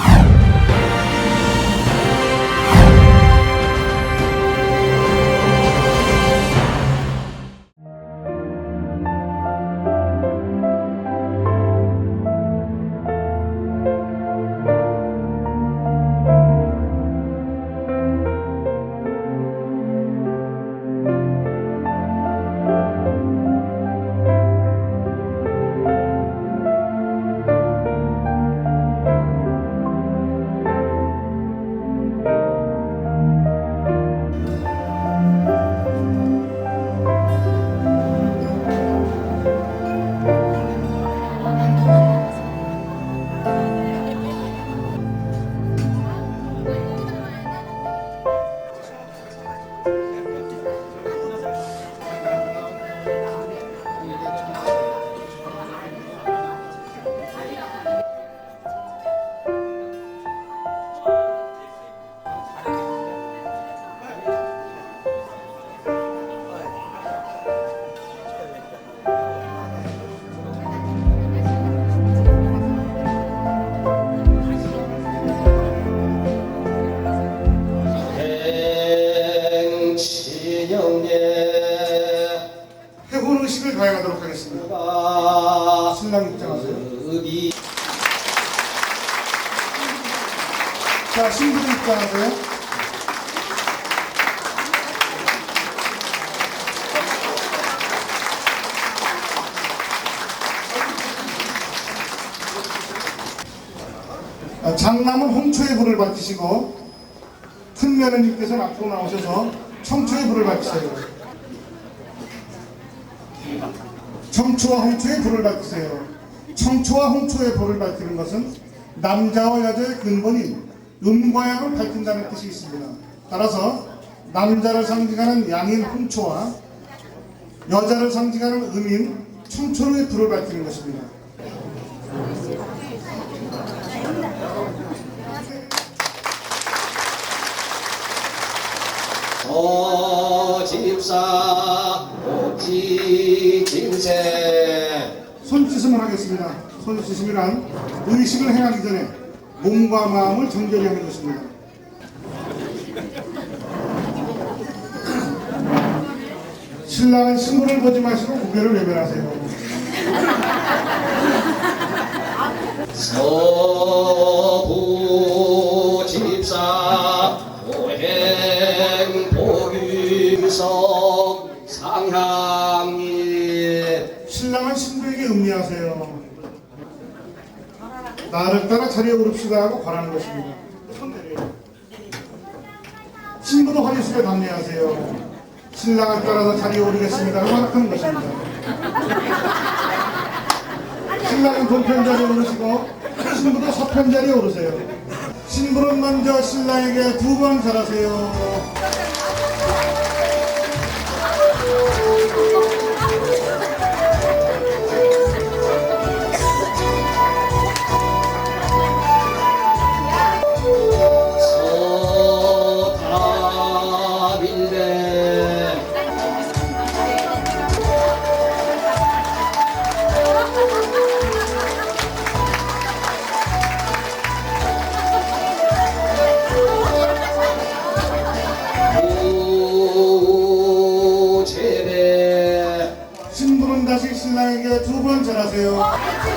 Yeah. 가해가도록 하겠습니다. 가 신랑 입장하세요. 자, 신부도 입장하세요. 아, 장남은 홍초의 불을 밝히시고 큰 며느님께서는 앞으로 나오셔서 청초의 불을 밝히세요. 청초와 홍초의 불을 밝히세요. 청초와 홍초의 불을 밝히는 것은 남자와 여자의 근본인 음과 양을 밝힌다는 뜻이 있습니다. 따라서 남자를 상징하는 양인 홍초와 여자를 상징하는 음인 청초의 불을 밝히는 것입니다. 어집사 옥지 김새 손짓음을 하겠습니다. 손짓음이란 의식을 행하기 전에 몸과 마음을 정결히 하는 것입니다. 신랑은 신부를 보지 마시고 고개를 외면하세요. 서부 집사 오행 상향이 신랑은 음미하세요. 나를 따라 자리에 오릅시다 하고 권하는 것입니다. 신부도 허리수에 담례하세요. 신랑을 따라서 자리에 오르겠습니다 하고 허락하는 것입니다. 신랑은 동편 자리에 오르시고 신부도 서편 자리에 오르세요. 신부는 먼저 신랑에게 두 번 절하세요.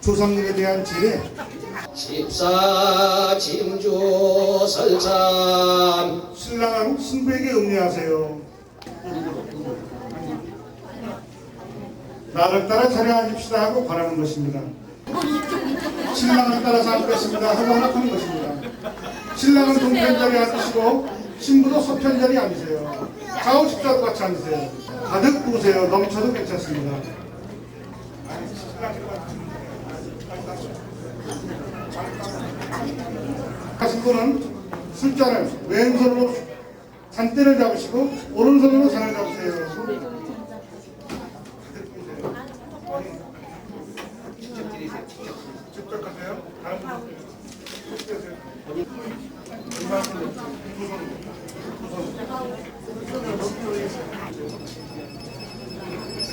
조상님에 대한 제례, 집사 짐주 설참 신랑은 신부에게 음미하세요. 나를 따라 자리에 앉읍시다 하고 권하는 것입니다. 신랑을 따라서 앉겠습니다 하고 허락하는 것입니다. 신랑은 동편 자리에 앉으시고 신부도 서편 자리에 앉으세요. 좌우 십자도 같이 앉으세요. 가득 부으세요. 넘쳐도 괜찮습니다. 신 부는 술잔을 왼손으로 잔대를 잡으시고 오른손으로 잔을 잡으세요. 직접 하세요. 다른 분.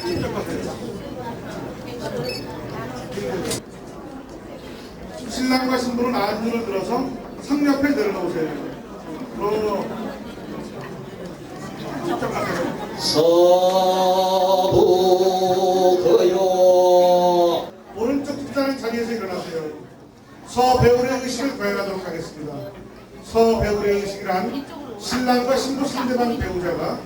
직접 하세요. 신랑과 신부는 안주를 들어서 상 옆에 내려놓으세요. 어, 직접. 서부거요 오른쪽 집사는 자리에서 일어나세요. 서배울의 의식을 거행하도록 하겠습니다. 서배울의 의식이란 신랑과 신부 상대방 배우자가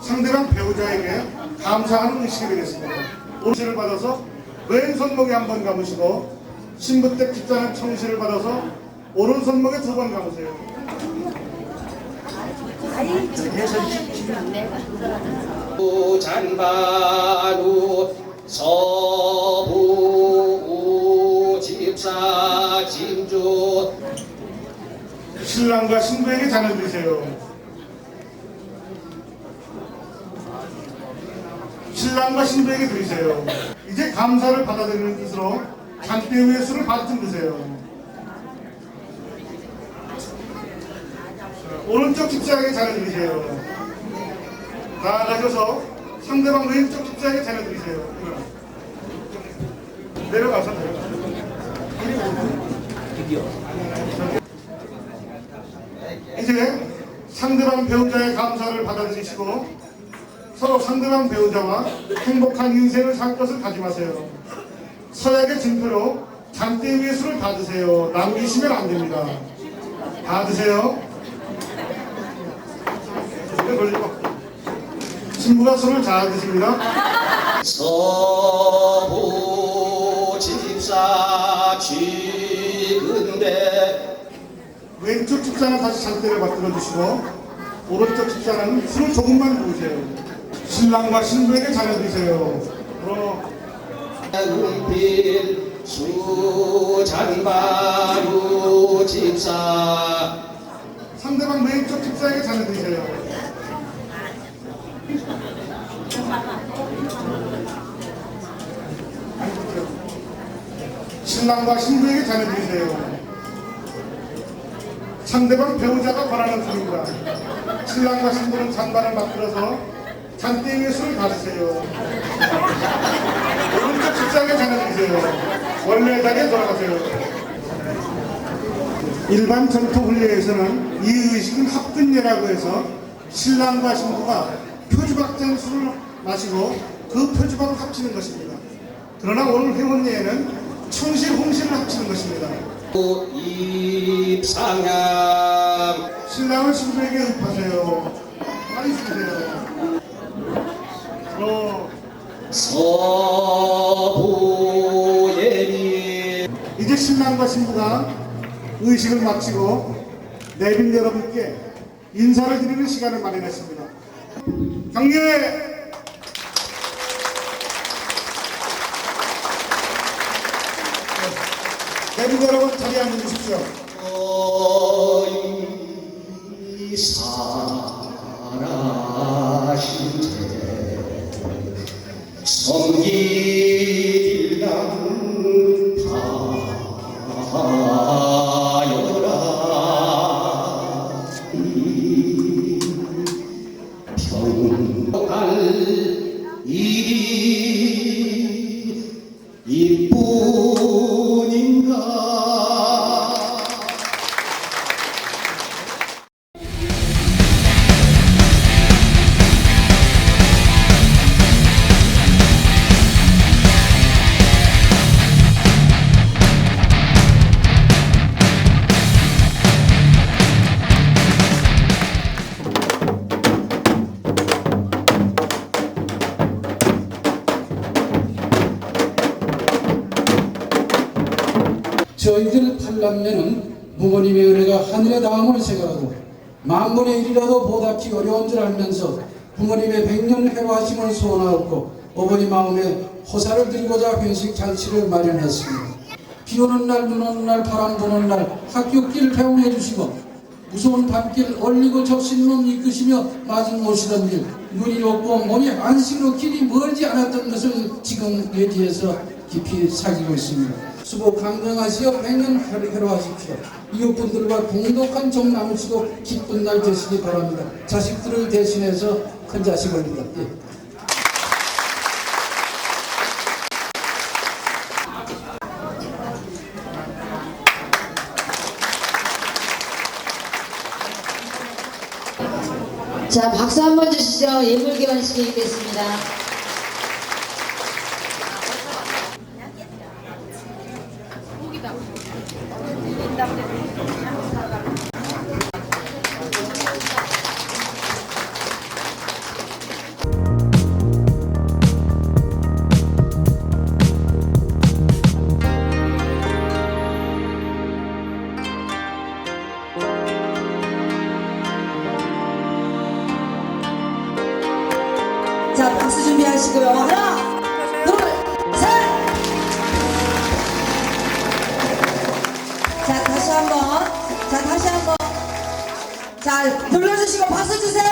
상대방 배우자에게 감사하는 의식이 되겠습니다. 오른손을 받아서 왼손목에 한 번 감으시고 신부 댁 집사는 청시를 받아서 오른손목에 두 번 감으세요. 잔바루 서부 집사 진주 신랑과 신부에게 잔을 드리세요. 신랑과 신부에게 드리세요. 감사를 받아들이는 뜻으로 위에 술을 반쯤 드세요. 오른쪽 집사에게 잔을 드리세요. 나아가셔서 상대방 왼쪽 집사에게 잔을 드리세요. 내려가서 내려가서. 이제 상대방 배우자의 감사를 받아들이시고 서로 상대방 배우자와 행복한 인생을 살 것을 다짐하세요. 서약의 증표로 잔대 위에 술을 다 드세요. 남기시면 안 됩니다. 다 드세요. 걸리고. 신부가 술을 잘 드십니다. 서부 집사 지근대 왼쪽 집사는 다시 잔대를 받들어 주시고 오른쪽 집사는 술을 조금만 부으세요. 신랑과 신부에게. 어, 은필 수잔바루 집사 상대방 왼쪽 집사에게 드세요. 신랑과 신부에게 드세요. 상대방 배우자가 권하는 술입니다. 신랑과 신부는 잔반을 만들어서 술을 가르세요. 오른쪽 집사에게 잔을 드세요. 원래 자리에 돌아가세요. 일반 전통 훈례에서는 이 의식은 합근례라고 해서 신랑과 신부가 표주박장 술을 마시고 그 표주박을 합치는 것입니다. 그러나 오늘 회원예에는 청실 홍실을 합치는 것입니다. 입상함 신랑은 신부에게 읍하세요. 많이 주세요. 어, 서부예리 이제 신랑과 신부가 의식을 마치고 내빈 여러분께 인사를 드리는 시간을 마련했습니다. 경례! 내빈 여러분 자리에 앉으십시오. E 저희들 팔남매는 부모님의 은혜가 하늘에 닿음을 생각하고 만분의 일이라도 보답기 어려운 줄 알면서 부모님의 백년 해로하심을 소원하였고 어머니 마음에 호사를 드리고자 회식 잔치를 마련했습니다. 비 오는 날, 눈 오는 날, 바람 부는 날 학교길 배웅해 주시고 무서운 밤길 얼리고 적신 놈 이끄시며 맞은 못이던 일 눈이 없고 몸이 안식으로 길이 멀지 않았던 것을 지금 내 뒤에서 깊이 사귀고 있습니다. 수고 강정하시어 백년 해로하십시오. 이웃분들과 공독한 정 나누시고 기쁜 날 되시기 바랍니다. 자식들을 대신해서 큰 자식 올립니다. 예. 자, 박수 한번 주시죠. 예물개원식이 있겠습니다. 준비하시고요. 하나, 둘, 셋! 자, 다시 한 번. 자, 다시 한 번. 자, 불러주시고 박수 주세요.